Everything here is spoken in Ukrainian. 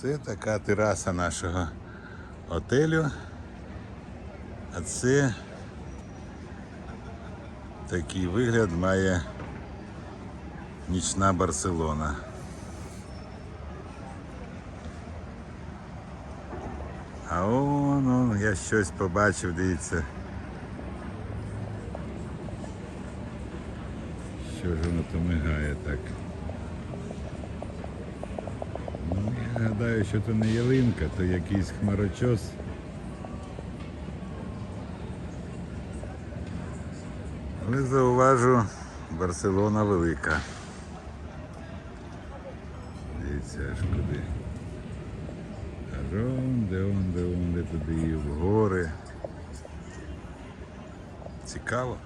Це така тераса нашого отелю. А це такий вигляд має нічна Барселона. А он, он, я щось побачив, дивіться. Що ж воно то мигає так? Ну, я гадаю, що то не ялинка, то якийсь хмарочос. Але зауважу, Барселона велика. Дивіться аж куди. Аж он, де он, де он, де туди, в гори. Цікаво.